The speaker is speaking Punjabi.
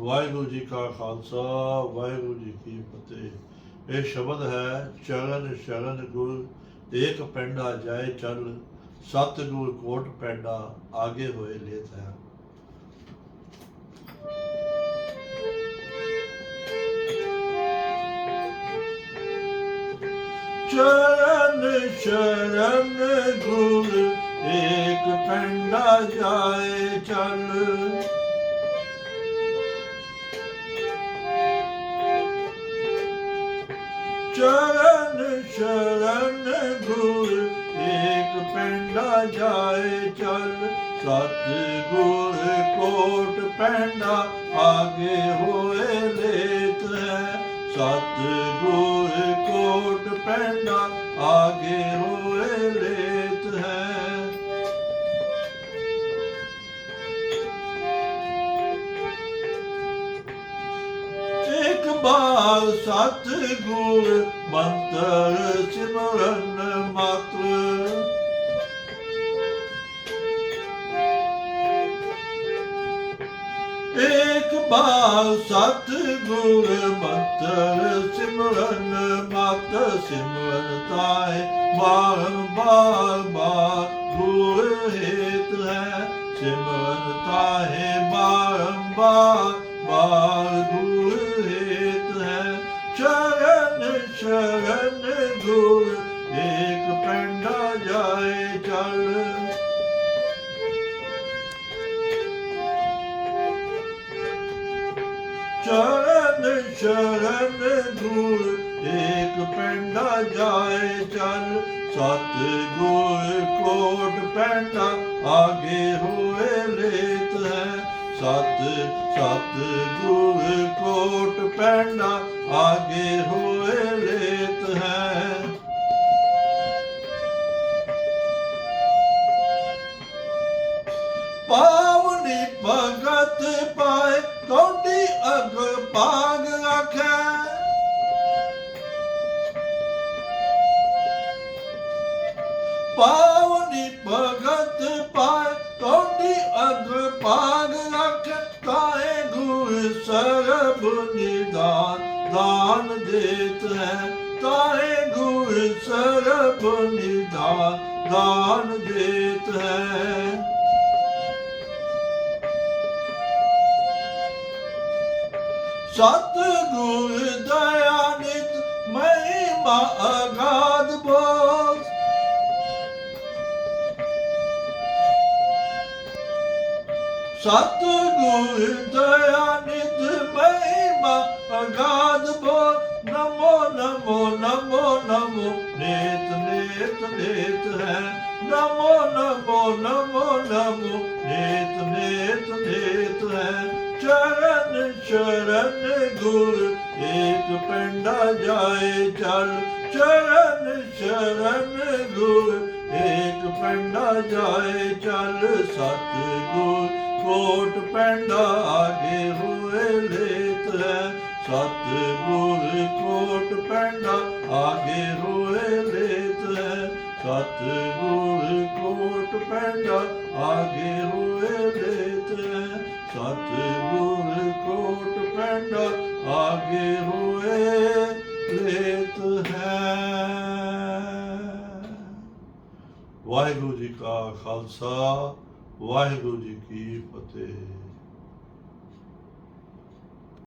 ਵਾਹਿਗੁਰੂ ਜੀ ਕਾ ਖਾਲਸਾ, ਵਾਹਿਗੁਰੂ ਜੀ ਕੀ ਫਤਿਹ। ਇਹ ਸ਼ਬਦ ਹੈ, ਚਰਨ ਸ਼ਰਨ ਗੁਰ ਏਕ ਪੈਂਡਾ ਜਾਏ ਚੱਲ ਸਤ ਕੋਟ ਪੈਂਡਾ ਆਗੇ ਹੋਏ ਲੇਤ ਹੈ। ਚਰਨ ਸ਼ਰਨ ਗੁਰ ਏਕ ਪੈਂਡਾ ਜਾਏ ਚਰਨ ਸ਼ਰਨ ਗੁਰ, ਏਕ ਪੈਂਡਾ ਜਾਏ ਚੱਲ। ਸਤ ਗੁਰ ਕੋਟ ਪੈਂਡਾ ਆਗੇ ਹੋਏ ਲੇਤ ਹੈ। ਸਤ ਗੁਰ ਕੋਟ ਪਿੰਡਾ ਆਗੇ ਹੋਏ sattı gulu Mantarı çimrenli matlı İkbal sattı gulu Mantarı çimrenli matlı Simren tay bar bar bar Gulu hitle Simren tay bar bar bar Gulu ਚਰਨ ਸ਼ਰਨ ਗੁਰ, ਏਕ ਪੈਂਡਾ ਜਾਏ ਚੱਲ ਚਰਨ ਸ਼ਰਨ ਗੁਰ, ਏਕ ਪੈਂਡਾ ਜਾਏ ਚੱਲ ਸਤ ਗੁਰ ਕੋਟ ਪੈਂਡਾ ਆਗੇ ਹੋਏ ਲੇਤ ਹੈ। ਸਤ ਸਤ ਗੁਰ ਕੋਟ ਪੈਂਡਾ ਆਗੇ ਹੋਏ ਪਾਵਨੀ ਭਗਤ ਪਾਏ ਕੌਡੀ ਅਗ ਭਾਗ ਆਖੈ। ਪਾਵਨੀ ਭਗਤ ਪਾਏ ਕੌਡੀ ਅਗ ਭਾਗ ਆਖੈ। ਕਾਏ ਗੁਰ ਸਰਬ ਨਿਦਾਨ, ਦਾਨ ਦੇਤ ਹੈ। ਕਾਏ ਗੁਰ ਸਰਬ ਨਿਦਾਨ, ਦਾਨ ਦੇਤ ਹੈ। ਸਤ ਗੁਰ ਦਇਆ ਨਿਤ ਮਹਿਮਾ ਅਗਾਧ ਬੋਲ ਸਤ ਗੁਰ ਦਇਆ ਮਹਿਮਾ ਅਗਾਧ ਬੋਲ ਨਮੋ ਨਮੋ ਨਮੋ ਨਮੋ ਨੇਤ ਨੇਤ ਨੇਤ ਹੈ। ਨਮੋ ਨਮੋ ਨਮੋ ਨਮੋ। ਨੇਤ ਨੇਤ ਨੇਤ ਹੈ। ਚਰਨ ਸ਼ਰਨ ਗੁਰ ਇੱਕ ਪੈਂਡਾ ਜਾਏ ਚੱਲ ਚਰਨ ਸ਼ਰਨ ਗੁਰ ਇੱਕ ਪੈਂਡਾ ਜਾਏ ਚੱਲ ਸਤ ਗੁਰ ਕੋਟ ਪੈਂਡਾ ਆਗੇ ਹੋਏ ਲੇਤ ਹੈ। ਸਤ ਗੁਰ ਕੋਟ ਪੈਂਡਾ ਆਗੇ ਹੋਏ ਲੇਤ ਹੈ ਸਤ ਕੋਟ ਪੈਂਡਾ ਆਗੇ ਹੋਏ ਲੇਤ ਹੈ। ਕੋਟ ਪੈਂਡਾ ਆਗੇ ਹੋਏ ਲੇਤ ਹੈ। ਵਾਹਿਗੁਰੂ ਜੀ ਕਾ ਖਾਲਸਾ, ਵਾਹਿਗੁਰੂ ਜੀ ਕੀ ਫਤਿਹ।